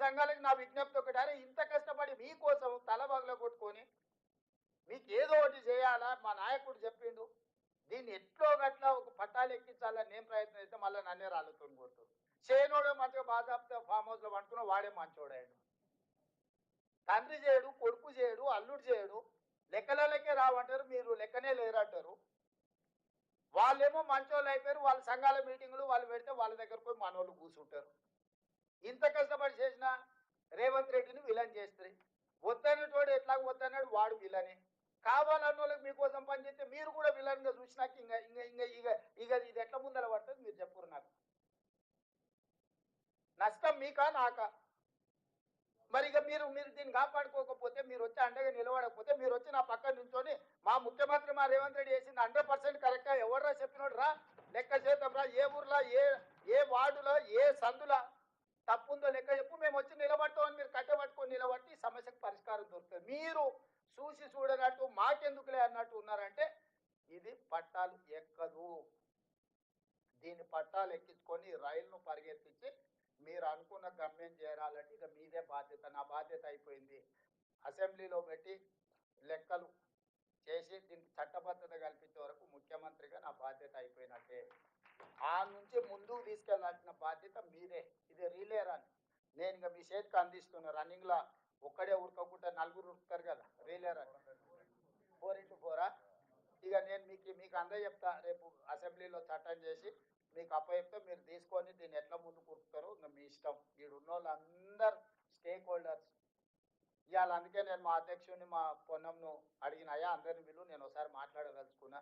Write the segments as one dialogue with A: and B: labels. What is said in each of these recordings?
A: సంఘాలకు నా విజ్ఞప్తి ఒకటి అరే ఇంత కష్టపడి మీకోసం తలబాగులో కొట్టుకొని మీకు ఏదో ఒకటి చేయాలా? మా నాయకుడు చెప్పిండు. దీన్ని ఎట్లో గట్లా ఒక పట్టాలు ఎక్కించాలని నేను ప్రయత్నం చేస్తే మళ్ళీ నన్నే రాళ్ళతో కొట్టు చేయనోడు మంచిగా బాధాప్త ఫామ్ హౌస్లో పండుకున్న వాడే మంచోడాడు తండ్రి చేయడు కొడుకు చేయడు అల్లుడు చేయడు. లెక్కలకే రావంటారు మీరు లెక్కనే లేరంటారు. వాళ్ళేమో మంచోళ్ళు అయిపోయారు వాళ్ళ సంఘాల మీటింగులు వాళ్ళు పెడితే వాళ్ళ దగ్గర పోయి మనోళ్ళు కూర్చుంటారు ఇంత కష్టపడి చేసిన రేవంత్ రెడ్డిని విలన్ చేస్తుంది వద్దన్నటోడు ఎట్లా వద్దన్నాడు వాడు విలనే. కావాలన్న వాళ్ళకి మీకోసం పనిచేస్తే మీరు కూడా విలన్గా చూసినాక ఇంకా ఇంకా ఇంకా ఇక ఇక ఇది ఎట్లా ముందర పడుతుంది మీరు చెప్పురు నాకు. నష్టం మీకా నాకా? మరి ఇక మీరు మీరు దీన్ని కాపాడుకోకపోతే మీరు వచ్చి అండగా నిలబడకపోతే మీరు వచ్చి నా పక్కన నుంచొని మా ముఖ్యమంత్రి మా రేవంత్ రెడ్డి చేసింది హండ్రెడ్ పర్సెంట్ కరెక్ట్గా ఎవడరా చెప్పినోడు రా లెక్క చేద్దాం రా ఏ ఊర్లో ఏ ఏ వార్డులో ఏ సందులో తప్పు ఉందో లెక్క చెప్పు మేము వచ్చి నిలబడతామని మీరు కట్టబట్టుకొని నిలబట్టి ఈ సమస్యకు పరిష్కారం దొరుకుతుంది మీరు చూసి చూడనట్టు మాకెందుకులే అన్నట్టు ఉన్నారంటే ఇది పట్టాలు ఎక్కదు. దీని పట్టాలు ఎక్కించుకొని రైలును పరిగెత్తించి మీరు అనుకున్న గమ్యం చేరాలంటే ఇక మీదే బాధ్యత నా బాధ్యత అయిపోయింది. అసెంబ్లీలో పెట్టి లెక్కలు చేసి దీనికి చట్టబద్ధత కల్పించే వరకు ముఖ్యమంత్రిగా నా బాధ్యత అయిపోయినట్టే. ఆ నుంచి ముందుకు తీసుకెళ్ళాల్సిన బాధ్యత మీదే. ఇది రీలే రన్. నేను ఇక మీ చేతికి అందిస్తున్నా రన్నింగ్లో ఒక్కడే ఉరకకుండా నలుగురు ఉరుకుతారు కదా relay run. Four into four మీకు మీకు అందరూ చెప్తా రేపు అసెంబ్లీలో చట్టం చేసి మీకు అప్పచెప్తే మీరు తీసుకొని దీన్ని ఎట్లా ముందు కురుకుతారో ఇంకా మీ ఇష్టం. వీడు ఉన్న వాళ్ళందరు స్టేక్ హోల్డర్స్. ఇవాళ అందుకే నేను మా అధ్యక్షుడిని మా పొన్నంను అడిగిన అయ్యా అందరిని వీళ్ళు నేను ఒకసారి మాట్లాడదలుచుకున్నా.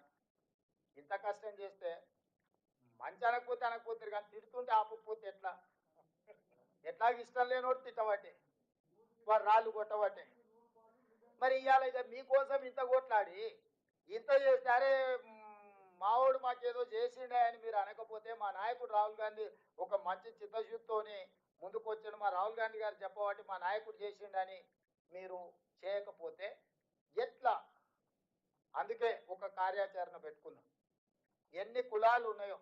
A: ఇంత కష్టం చేస్తే మంచి అనకపోతే అనకపోతే కానీ తిడుతుంటే ఆపకపోతే ఎట్లా? ఎట్లా ఇష్టం లేనోడు తిట్టబట్టే వారు రాళ్ళు కొట్టబట్టే. మరి ఇవాళ ఇక మీకోసం ఇంత కొట్లాడి ఇంత చేస్తే అరే మావాడు మాకేదో చేసిండే అని మీరు అనకపోతే మా నాయకుడు రాహుల్ గాంధీ ఒక మంచి చిత్తశుద్ధితోని ముందుకు వచ్చిన మా రాహుల్ గాంధీ గారు చెప్పబట్టి మా నాయకుడు చేసిండని మీరు చేయకపోతే ఎట్లా? అందుకే ఒక కార్యాచరణ పెట్టుకున్నాం. ఎన్ని కులాలు ఉన్నాయో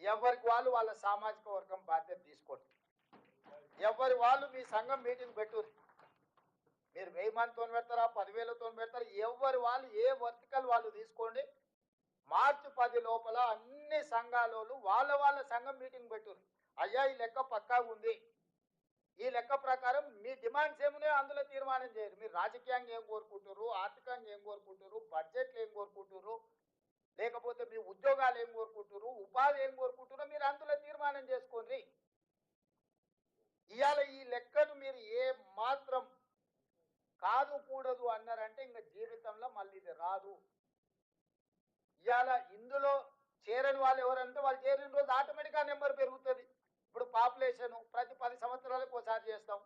A: ఎవరికి వాళ్ళు వాళ్ళ సామాజిక వర్గం బాధ్యత తీసుకోండి. ఎవరి వాళ్ళు మీ సంఘం మీటింగ్ పెట్టు మీరు వెయ్యి మందితో పెడతారా పదివేలతో పెడతారా ఎవరు వాళ్ళు ఏ వర్తికల్ వాళ్ళు తీసుకోండి. మార్చి పది లోపల అన్ని సంఘాలోలు వాళ్ళ వాళ్ళ సంఘం మీటింగ్ పెట్టుర్రి. అయ్యా ఈ లెక్క పక్కా ఉంది. ఈ లెక్క ప్రకారం మీ డిమాండ్స్ ఏమున్నాయో అందులో తీర్మానం చేయరు మీరు రాజకీయంగా ఏం కోరుకుంటారు ఆర్థికంగా ఏం కోరుకుంటారు బడ్జెట్లు ఏం కోరుకుంటారు లేకపోతే మీ ఉద్యోగాలు ఏం కోరుకుంటారు ఉపాధి ఏం కోరుకుంటారో మీరు అందులో తీర్మానం చేసుకోండి. ఇవాళ ఈ లెక్కను మీరు ఏ మాత్రం కాదు అన్నారంటే ఇంకా జీవితంలో మళ్ళీ ఇది రాదు. ఇవాళ ఇందులో చేరని వాళ్ళు ఎవరంటే వాళ్ళు చేరిన రోజు ఆటోమేటిక్గా నెంబర్ పెరుగుతుంది. ఇప్పుడు పాపులేషన్ ప్రతి పది సంవత్సరాలకు ఒకసారి చేస్తాం.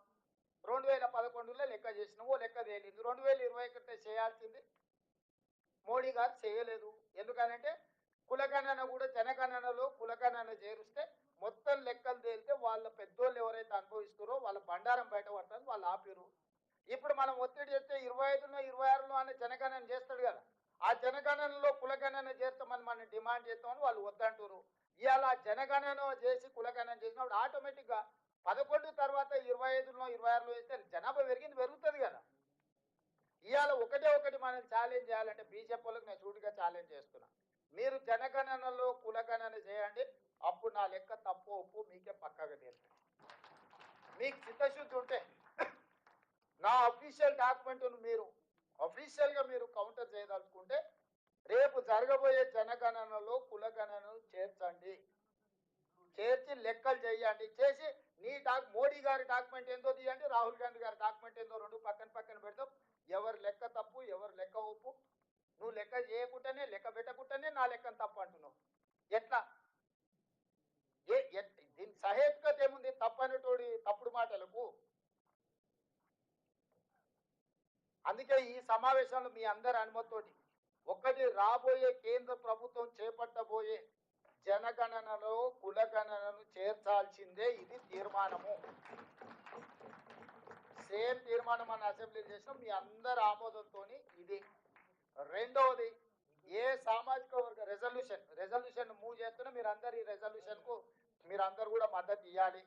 A: రెండు వేల పదకొండులో లెక్క చేసినాము లెక్క తేలింది. రెండు వేల ఇరవై ఒకటి చేయాల్సింది మోడీ గారు చేయలేదు. ఎందుకనంటే కులగణన కూడా జనగణనలో కులగణన చేరుస్తే మొత్తం లెక్కలు తేలితే వాళ్ళ పెద్దోళ్ళు ఎవరైతే అనుభవిస్తారో వాళ్ళ బండారం బయట పడుతుంది వాళ్ళు ఆపిరు ఇప్పుడు మనం ఒత్తిడి చేస్తే ఇరవై ఐదులో ఇరవై ఆరులో అనే జనగణన చేస్తాడు కదా. ఆ జనగణనలో కులగణన చేస్తామని మనం డిమాండ్ చేస్తామని వాళ్ళు వద్దంటారు ఇవాళ జనగణన చేసి కులగణన చేసినప్పుడు ఆటోమేటిక్గా పదకొండు తర్వాత ఇరవై ఐదులో ఇరవై ఆరులో వేస్తే జనాభా పెరిగింది పెరుగుతుంది కదా. ఇవాళ ఒకటే ఒకటి మనం ఛాలెంజ్ చేయాలంటే బీజేపీ వాళ్ళకి నేను చూడగా ఛాలెంజ్ చేస్తున్నా. మీరు జనగణనలో కులగణన చేయండి అప్పుడు నా లెక్క తప్పు ఒప్పు మీకే పక్కగా తెలుస్తుంది మీకు చిత్తశుద్ధి ఉంటే నా అఫీషియల్ డాక్యుమెంట్ మీరు అఫీషియల్గా మీరు కౌంటర్ చేయదలుచుకుంటే రేపు జరగబోయే జనగణనలో కులగణనను చేర్చండి. చేర్చి లెక్కలు చేయండి. చేసి నీ డాక్ మోడీ గారి డాక్యుమెంట్ ఏందో తీయండి రాహుల్ గాంధీ గారి డాక్యుమెంట్ ఏందో రెండు పక్కన పక్కన పెడతాం ఎవరు లెక్క తప్పు ఎవరు లెక్క ఒప్పు? నువ్వు లెక్క చేయకుండానే లెక్క పెట్టకుండానే నా లెక్కను తప్పు అంటున్నావు. ఎట్లా? ఏ ఎట్- దీని సహేతుకత ఏముంది? తప్పనటోడి తప్పుడు మాటలకు అందుకే ఈ సమావేశంలో మీ అందరి అనుమతితోటి. ఒకటి రాబోయే కేంద్ర ప్రభుత్వం చేపట్టబోయే జనగణనలో కులగణనను చేర్చాల్సిందే ఇది తీర్మానము. సేమ్ తీర్మానం మన అసెంబ్లీ చేసిన మీ అందరి ఆమోదంతో ఇది. రెండవది ఏ సామాజిక వర్గ రెజల్యూషన్ రెజల్యూషన్ మూవ్ చేస్తున్నా మీరు అందరు ఈ రెజల్యూషన్కు మీరు అందరు కూడా మద్దతు ఇవ్వాలి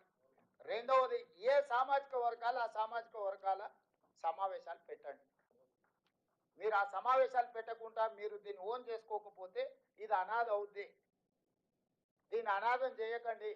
A: రెండవది ఏ సామాజిక వర్గాల ఆ సామాజిక వర్గాల సమావేశాలు పెట్టండి. మీరు ఆ సమావేశాలు పెట్టకుండా మీరు దీన్ని ఓన్ చేసుకోకపోతే ఇది అనాథ అవుద్ది. దీన్ని అనాథం చేయకండి.